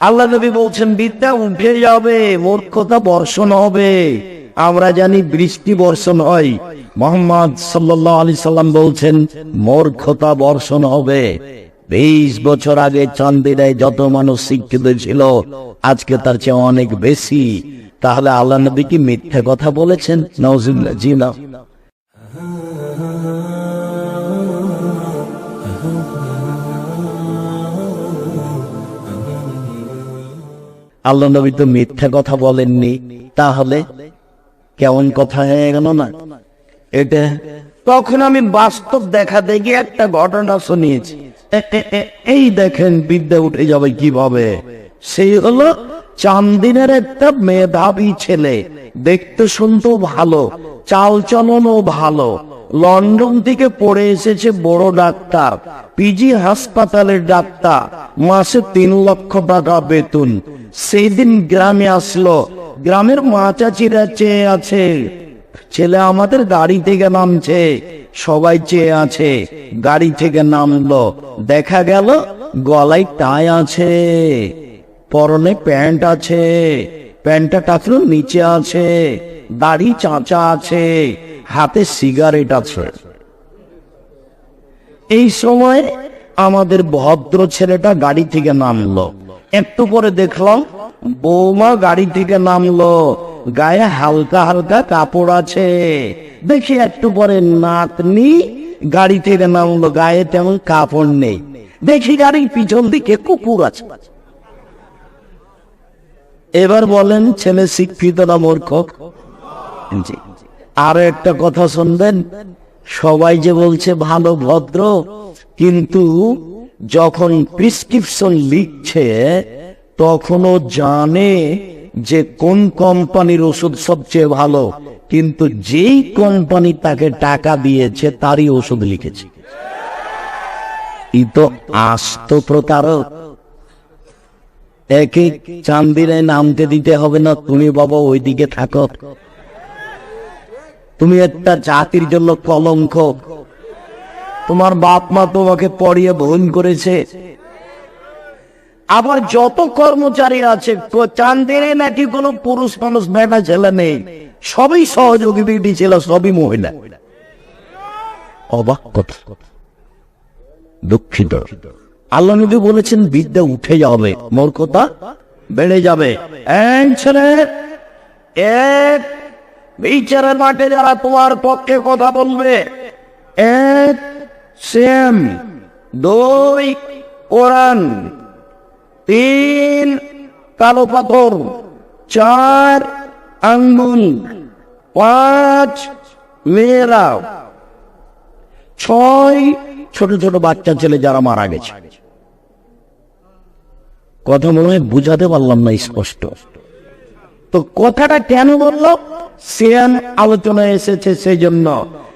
আল্লাহ নবী বলছেন, বিদ্যা উঠে যাবে, মূর্খতা বর্ষণ হবে। আমরা জানি বৃষ্টি বর্ষণ হয়। মোহাম্মদ সাল্লাহ আলি সাল্লাম বলছেন, মূর্খতা বর্ষণ হবে। বিশ বছর আগে চান্দিরায় যত মানুষ শিক্ষিত ছিল, আজকে তার চেয়ে অনেক বেশি। তাহলে আল্লাহ নবী কি মিথ্যা কথা বলেছেন? নওজুল্লাহ জি না। আল্লাহ নবী তো মিথ্যা কথা বলেননি। তাহলে কেমন কথা হয়ে গেল না? এটা তখন আমি বাস্তব দেখা দেখি একটা ঘটনা শুনিয়েছি। এই দেখেন বিদ্যা উঠে যাবে কীভাবে? সেই হলো চান্দিনের একটা মেধাবী ছেলে, দেখতে শুনতেও ভালো, চাল চলনও ভালো, লন্ডন থেকে পড়ে এসেছে বড় ডাক্তার, পিজি হাসপাতালের ডাক্তার, মাসে তিন লক্ষ টাকা বেতন সেই দিন গ্রামে আসলো। গ্রামের মা চাচিরা চেয়ে আছে। ছেলে আমাদের গাড়ি থেকে নামছে। সবাই চেয়ে আছে। গাড়ি থেকে নামলো। দেখা গেল গলায় টাই আছে। পরনে প্যান্ট আছে। প্যান্টটা টাকলো নিচে আছে। দাড়ি চাঁচা আছে। হাতে সিগারেট আছে। এই সময় আমাদের ভদ্র ছেলেটা গাড়ি থেকে নামলো। একটু পরে দেখলাম বৌমা গাড়ি থেকে নামলো। গায়ে হালকা হালকা কাপড় আছে। দেখি একটু পরে নাতনি গাড়ি থেকে নামলো। গায়ে তেমন কাপড় নেই। দেখি গাড়ির পিছন দিকে কুকুর আছে। এবার বলেন, ছেলে শিক্ষিত না মূর্খ? আর একটা কথা শুনবেন। সবাই যে বলছে ভালো ভদ্র, কিন্তু যখন প্রিসক্রিপশন লিখছে, তখনও জানে যে কোন কোম্পানির ওষুধ সবচেয়ে ভালো। কিন্তু যেই কোম্পানি তাকে টাকা দিয়েছে, তারই ওষুধ লিখেছে। ই আস্ত প্রতারক। একে চান্দিরে নামতে দিতে হবে না, তুমি বাবা ওইদিকে থাকো। তুমি একটা জাতির জন্য কলঙ্ক। তোমার বাপ মা তোমাকে পড়িয়ে ভুল করেছে। আবার যত কর্মচারী আছে চান্দিরে নাকি কোনো পুরুষ মানুষ বেটা ছেলে নেই। সবই সহযোগী বিটি ছিল, সবই মহিলা। অবাক কথা। দুঃখিত। আল্লাহ নবী বলেছেন, বিদ্যা উঠে যাবে, মূর্খতা বেড়ে যাবে। বিচারের মাঠে যারা তোমার পক্ষে কথা বলবে, এক সেম দুই কোরআন তিন কালো পাথর চার আঙ্গুল পাঁচ মেয়েরা ছয় ছোট ছোট বাচ্চা ছেলে যারা মারা গেছে। কথা মনে হয় বুঝাতে পারলাম না স্পষ্ট। তো কথাটা কেন বলল? সিয়ান আলোচনায় এসেছে সেই জন্য।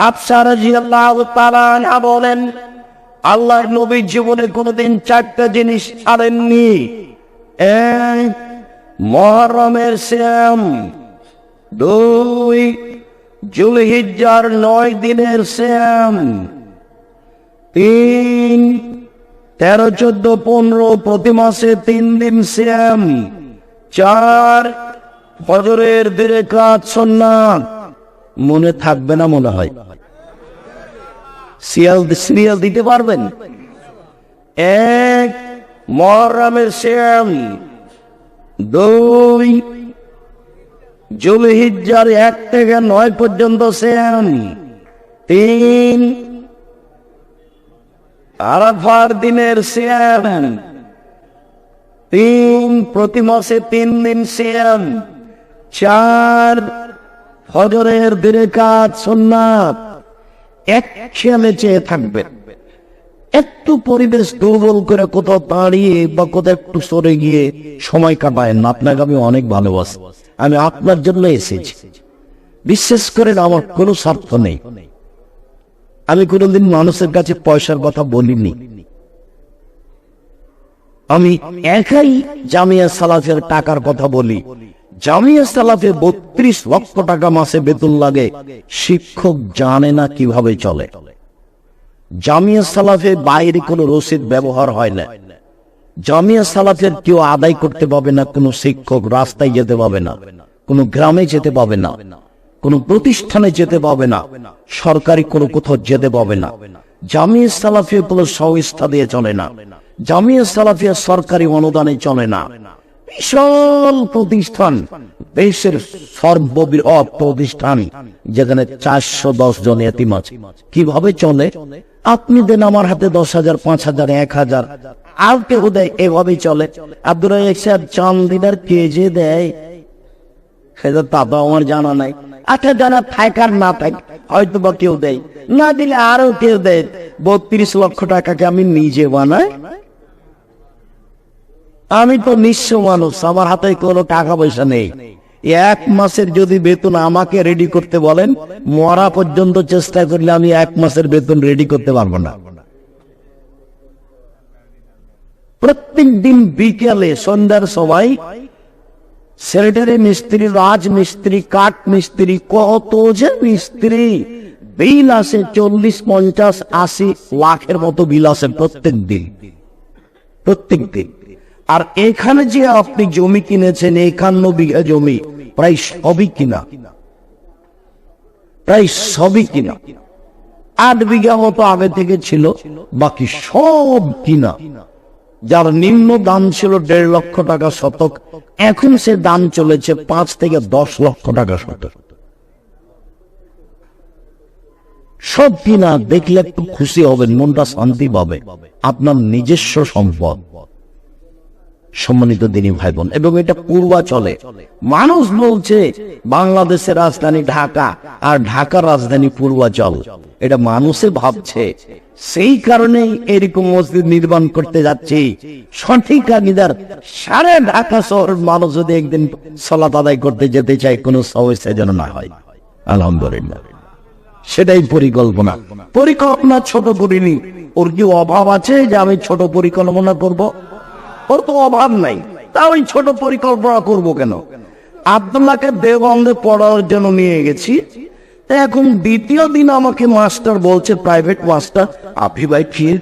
হাফসা বলেন, আল্লাহর নবীর জীবনে কোনোদিন চারটা জিনিস ছাড়েননি এক, মহরমের শ্যাম দুই, জুলহিজ্জার নয় দিনের শ্যাম তিন, তেরো, চোদ্দ, পনেরো, প্রতি মাসে তিন দিন শ্যাম চার, ফজরের দিনে কাজ সন্ন্যাস মনে থাকবে না মনে হয়। সিরিয়াল সিরিয়াল দিতে পারবেন? এক, মহরমের শ্যাম, দুই, জুলহিজ্জার এক থেকে নয় পর্যন্ত শ্যাম, তিন, আরাফার দিনের সিয়াম তিন, প্রতি মাসে তিন দিন সিয়াম চার ফজরের দিনে কাজ সুন্নাত এক খেয়ালে চেয়ে থাকবেন একটু পরিবেশ দুর্বল করে কোথাও দাঁড়িয়ে বা কোথাও একটু সরে গিয়ে সময় কাটায় না। আপনাকে আমি অনেক ভালোবাসি। আমি আপনার জন্য এসেছি। বিশ্বাস করেন আমার কোনো স্বার্থ নেই। আমি কোনোদিন মানুষের কাছে পয়সার কথা বলিনি। আমি একাই জামিয়া সালাফের টাকার কথা বলি। শিক্ষক রাস্তায় যেতে পাবে না, কোনো গ্রামে যেতে পাবে না, কোনো প্রতিষ্ঠানে যেতে পাবে না, সরকারি কোনো কোথাও যেতে পাবে না। জামিয়া সালাফিয়া কোনো সংস্থা দিয়ে চলে না। জামিয়া সালাফিয়া সরকারি অনুদানে চলে না। বিশাল প্রতিষ্ঠান, দেশের সর্ববৃহৎ প্রতিষ্ঠান, যেখানে চারশো দশ জন এতিম আছে। কীভাবে চলে? আপনি দেন আমার হাতে দশ হাজার, পাঁচ হাজার, এক হাজার। আর কেউ দেয়, এভাবেই চলে। আব্দুল সাহেব চান দিনার দেয় সেটা তা তো আমার জানা নাই। আচ্ছা জানা না থাক হয়তো বা কেউ দেয়। না দিলে আরও কেউ দেয়। বত্রিশ লক্ষ টাকাকে আমি নিজে বানাই। আমি তো নিঃস্ব মানুষ, আমার হাতে কোনো টাকা পয়সা নেই। এক মাসের যদি বেতন আমাকে রেডি করতে বলেন, মরা পর্যন্ত চেষ্টা করলে আমি এক মাসের বেতন রেডি করতে পারব না। প্রত্যেক দিন বিকেলে, সন্ধ্যার সময়, সেক্রেটারি মিস্ত্রি, রাজ মিস্ত্রি, কাঠ মিস্ত্রি, কত যে মিস্ত্রি, বিল আসে চল্লিশ, পঞ্চাশ, আশি লাখের মতো বিল আসে প্রত্যেক দিন প্রত্যেক দিন আর এখানে যে আপনি জমি কিনেছেন একান্ন বিঘা জমি প্রায় সবই কিনা। প্রায় সবই কিনা। আট বিঘা মতো আগে থেকে ছিল, বাকি সব কিনা। যার নিম্ন দাম ছিল দেড় লক্ষ টাকা শতক, এখন সে দাম চলেছে পাঁচ থেকে দশ লক্ষ টাকা শতক। সব কিনা, দেখলে একটু খুশি হবেন, মনটা শান্তি পাবে। আপনার নিজস্ব সম্পদ। সম্মানিত দিনী ভাই বোন এবং এটা পূর্বাচলে। মানুষ বলছে, বাংলাদেশের রাজধানী ঢাকা, আর ঢাকার রাজধানী পূর্বাচল। এটা মানুষে ভাবছে। সেই কারণেই এরকম মসজিদ নির্মাণ করতে যাচ্ছি। সঠিক আকিদার সারা ঢাকা শহরের মানুষ যদি একদিন সলাত আদায় করতে যেতে চায়, কোনো সমস্যা যেন না হয়। আলহামদুলিল্লাহ। সেটাই পরিকল্পনা। পরিকল্পনা ছোট করিনি। ওর কি অভাব আছে যে আমি ছোট পরিকল্পনা করব? ওর তো অভাব নাই তা ওই ছোট পরিকল্পনা করব কেন আব্দুল্লাহকে দেওবন্দে পড়ার জন্য নিয়ে গেছি তা এখন দ্বিতীয় দিন আমাকে মাস্টার বলছে প্রাইভেট মাস্টার আপনি বাইঠিয়ে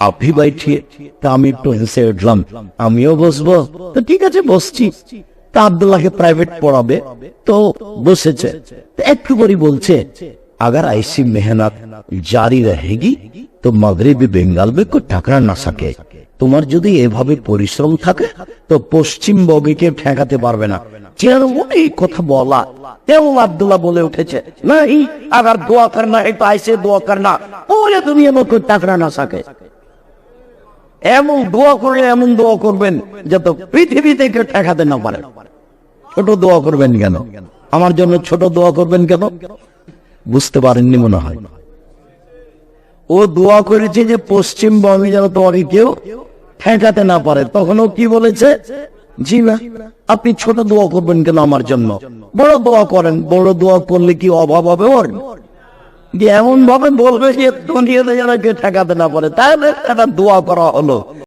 আপনি বাইঠিয়ে তা আমি একটু হেসে উঠলাম আমিও বসবো তো ঠিক আছে বসছি তা আব্দুল্লাহকে প্রাইভেট পড়াবে তো বসেছে তো একটু করে বলছে अगर ऐसी मेहनत জারি रहेगी তো মাগরিবি বেঙ্গল में कोई टकरा ना सके তোমার যদি এভাবে পরিশ্রম থাকে, তো পশ্চিমবঙ্গে ঠেকাতে পারবে না। ছোট দোয়া করবেন কেন? আমার জন্য ছোট দোয়া করবেন কেন? বুঝতে পারেননি মনে হয়। ও দোয়া করেছে যে পশ্চিমবঙ্গে যেন তোমাকে কেউ ঠেকাতে না পারে, তখন ও কি বলেছে? জি না আপনি ছোট দোয়া করবেন কেন আমার জন্য? বড় দোয়া করেন, বড় দোয়া করলে কি অভাব হবে ওর? এমন ভাবে বলবে যে দুনিয়াতে যেন কেউ ঠেকাতে না পারে, তাহলে একটা দোয়া করা হলো।